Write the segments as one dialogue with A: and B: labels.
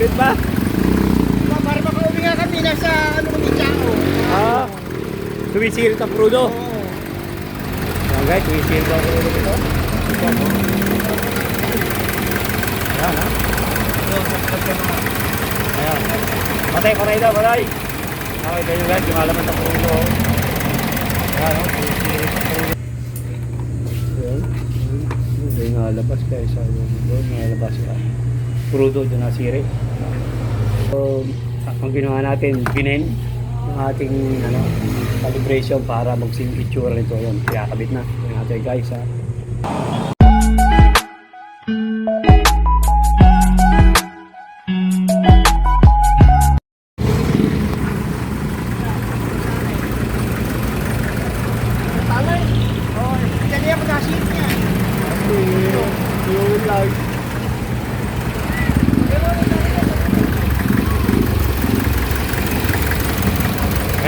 A: Wait ba?
B: Para makauwi nga kami nasa ano kami Chao.
A: Ah, sumisilip ang crudo.
B: Oo.
A: Yan guys, sumisilip ang crudo dito. Yan, oh. Yan, ha? Ayan. Patay, patay daw, patay. Okay, ganyan guys, lumalaman sa crudo. Yan, oh, sumisilip ang crudo. Yan. Hindi nga labas guys. Doon, nalabas ka. Crudo, doon nasiri. So, ang ginawa natin, binin yung ating ano, calibration para mag-sim itsura nito. Yun, kaya kabit na. Natin guys ha.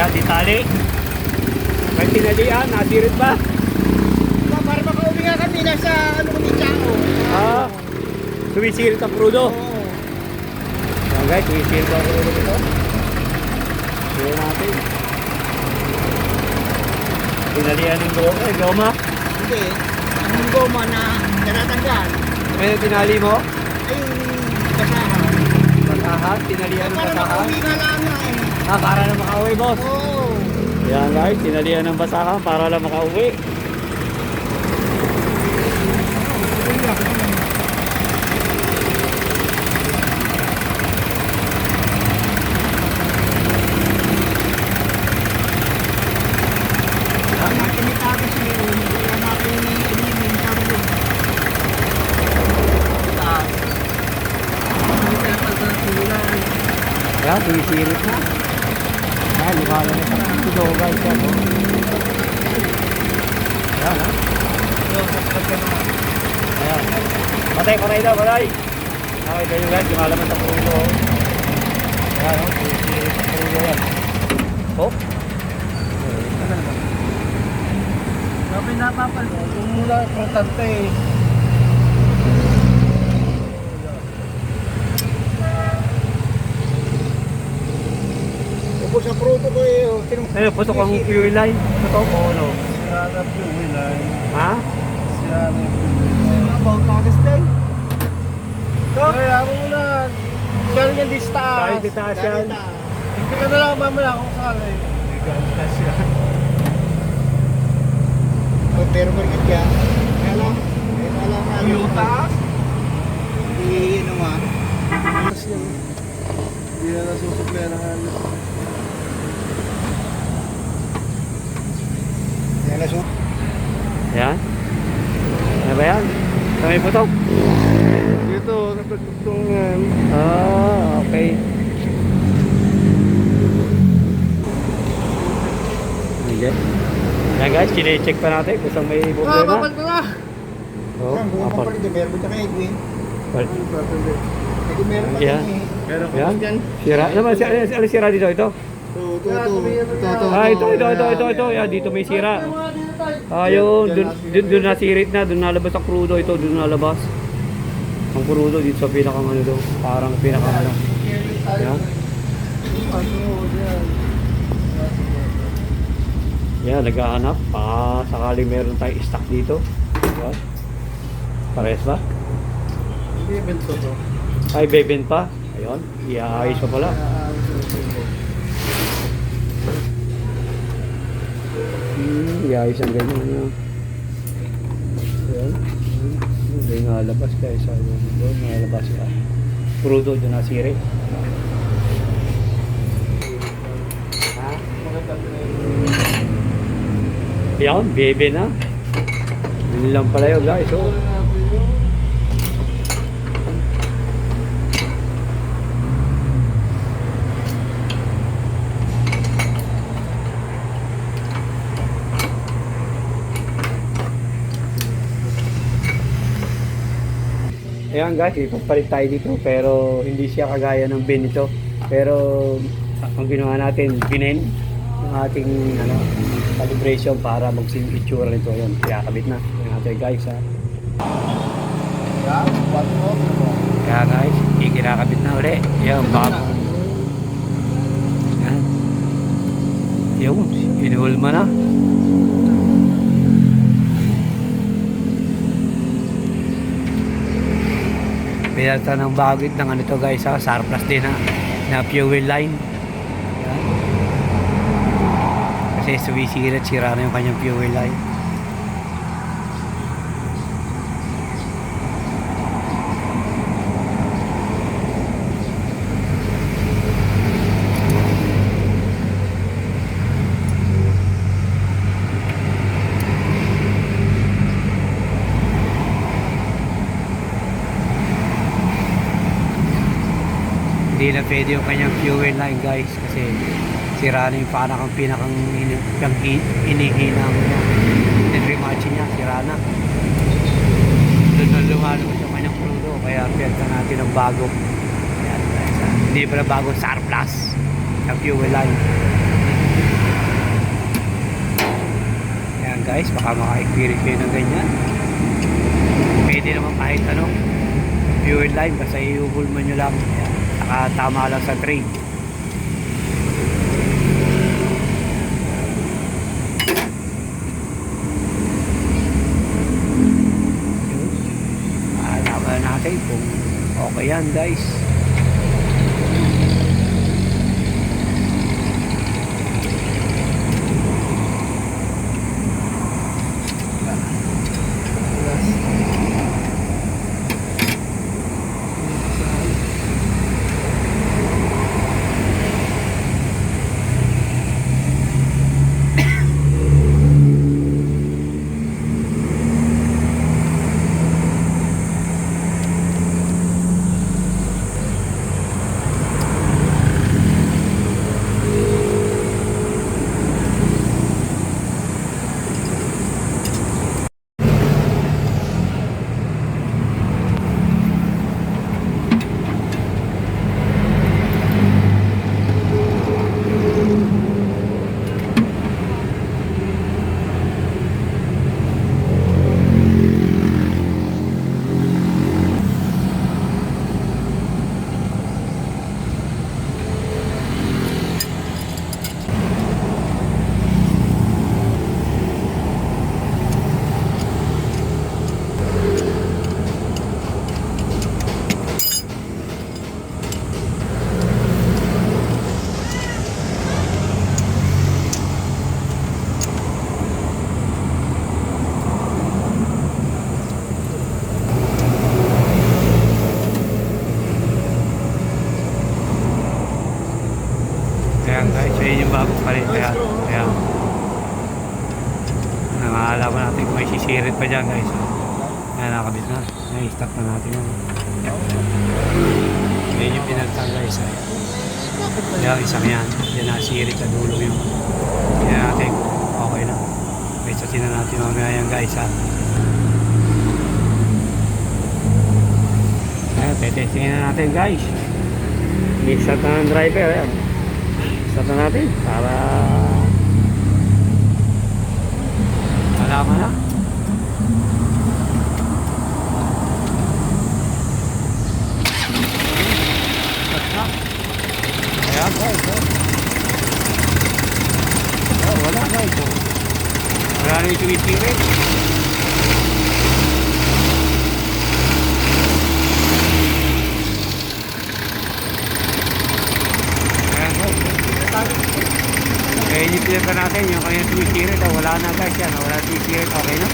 A: Kaya di tali. May tinalian, nasirit ba?
B: Para makauwi nga kami nasa ano kami Chao.
A: Ah, sumisilip ang crudo.
B: Oo.
A: Yan guys, sumisilip ang crudo dito. Yan natin. Tinalian ng goma. Eh, goma.
B: Hindi. Ang goma na natatanggal.
A: May tinali mo?
B: Ay yung basahan.
A: Basahan, tinalian ng
B: Para
A: basahan.
B: makauwi nga lang nga eh.
A: Ah, para na makauwi, boss.
B: Oo.
A: Yan guys, tinalian ng basahan para lang makauwi.
B: Natin ni Tapos ni
A: na sa tudo guys. Yan, oh. Yan, ha? Ayan. Patay, patay daw, patay. Okay, ganyan guys, lumalaman sa puno. Yan, oh. Sumisilip sa puno yan. Oh.
B: Sabi napapal mo, kung mula importante eh. Tapos sa pruto ko eh, oh, tinong...
A: Ano, putok ang fuel line. Putok o ano?
B: Sira na fuel line.
A: Ha?
B: Sira na fuel line. About tagas din. Kaya ako muna, galing yan di taas.
A: Galing di taas yan.
B: Hindi ka na lang mamaya kung saan eh. Galing taas yan. Oh, pero bakit ka? Kaya lang, kaya lang taas? Hindi, ano nga. Hindi na nasusuplay ng ano.
A: Yan. Ano ba yan? Sa may putok?
B: Dito, nakatugtong yan.
A: Ah, okay. Ayan. Yan guys, kine-check pa natin kung saan may
B: Ah,
A: problema.
B: papal ko!
A: Oh,
B: papal. Meron ka kay Edwin.
A: Well,
B: Hindi meron pa eh. Meron pa dyan.
A: Sira. Ba? Ano sira dito? Ito?
B: Ito, ito, ito. Ito.
A: Ah, ito, ito, ito, ito, ito. Yan, dito may sira. Ah, yun. Dun, dun, dun nasirit na. Dun nalabas ang crudo. Ito, dun nalabas. Ang crudo dito sa pinakang ano daw. Parang pinakang ano. Yan. Yan, naghahanap. Baka sakali meron tayong stock dito. Yan. Pares ba?
B: Hindi, bento to.
A: Ay, beben pa. Ayun. Iaayos pa pala. Hmm, iayos ang ganyan. Ano. Ayan. Hindi nga labas kaya sa doon, nalabas ka. Crudo, doon nasiri. Ha? Yan, bebe na. Yun lang pala yun guys. Oh. Ayan guys, ipapalit tayo dito pero hindi siya kagaya ng bin ito. Pero ang ginawa natin, binin yung ating ano, calibration para mag-sim itsura nito. Ayan, kaya kabit na. Ayan natin guys ha. Kaya guys, kinakabit na uli. Yan, bago. Yan. Yung, inuhulma na. Pinalta ng bagit ng ano to guys ha, surplus din ha, na fuel line. Kasi sumisirat, sira na yung kanyang fuel line. Na pwede yung kanyang fuel line guys kasi sira na yung parang ang pinakang yung hi- inihinang niya. Nagrimachi niya sira na. Doon na lumalabas yung kanyang crudo kaya piyenta natin ng bago. Ayan, guys, ah. hindi pala bago surplus ng fuel line. Ayan guys baka maka-experience kayo ng ganyan. Pwede naman kahit ano fuel line basta iubulman nyo lang. Ayan. Saka tama lang sa trade Alaman natin kung okay yan guys Ayan guys, so yun palit. Ayan, ayan. Nangaalaman natin kung may sisirit pa dyan guys. Ayan, nakabit na. Ayan, stop na natin yan. Ayan yung pinalitan guys. Ayan. Ayan, isang yan. Yan nasirit sa dulo yung. Ayan natin okay na. Okay, so tinan natin mamaya yan guys ha. Ayan, tetestingin na natin guys. Mix-up na ng driver. Ayan. Start na natin para malaman na. Start na. Ayan guys. oh. Oh, wala guys. oh. Wala na yung tumipirit. Ayan guys. Oh. Eh, pinata natin, yung kanyang tumipirit, oh, wala na guys yan. oh. Wala na tumipirit, okay na.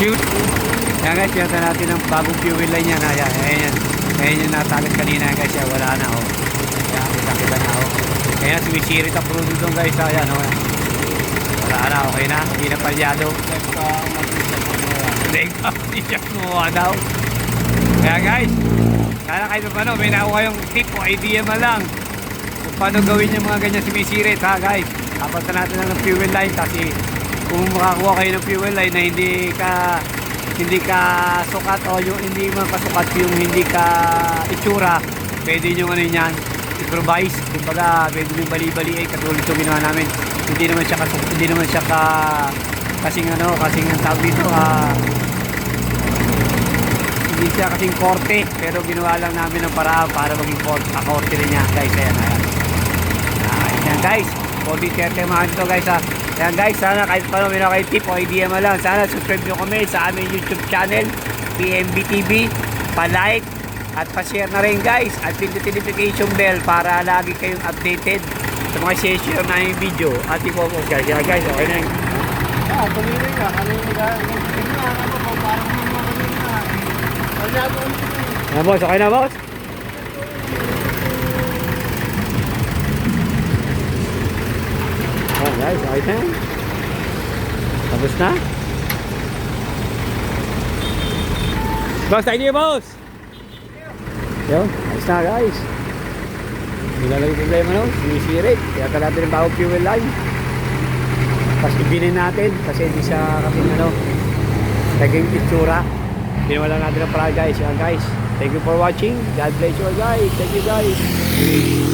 A: Cute. Yan guys, pinata natin ang bagong fuel line yan. Ayan, ayan yan. Ayan yung natalit kanina guys, yan. wala na oh. Ayan, kita-kita na oh. Kaya sumisirit ang product doon guys, ayan oh. Wala na, okay na. Hindi na palyado. Hindi ka, hindi siya kumuha daw. Kaya guys, sana kahit pa paano, may nakuha kayong tip o idea man lang kung paano gawin yung mga ganyan sumisirit ha guys. Na natin ng fuel line kasi kung makakuha kayo ng fuel line na hindi ka hindi ka sukat o yung hindi man kasukat yung hindi ka itsura, pwede nyo ano yan, improvise. Kumbaga, pwede nyo bali-bali ay katulad yung ginawa namin. Hindi naman siya hindi naman siya ka kasing ano, kasing ang tawag dito, ah, Hindi siya kasing korte, pero ginawa lang namin ng paraan para maging korte, kakorte rin niya. Guys, ayan, ayan. Ayan, yan guys. Konti 30 mga dito guys ha. Ayan guys, sana kahit paano meron kayo tip o idea mo lang. Sana subscribe nyo kami sa aming YouTube channel, PMB TV. Pa-like at pa-share na rin guys. At pindutin notification bell para lagi kayong updated sa mga share na yung video. At i-focus guys. Kaya guys, okay na yun.
B: Ah, tumingin ka. Yung nag- Tingnan nga, ano ba? Parang kanina.
A: Na boss, okay na boss? Oh guys, okay na. Tapos na. Boss, tayo niyo boss! Yun, ayos na guys. Hindi na lang problema no, sinisirit. Kaya ka natin yung bagong fuel line. Tapos ibinin natin kasi hindi siya kasi ano, naging itsura. Ginawa lang natin ang para guys. Yan guys. Thank you for watching. God bless you all guys. Thank you guys.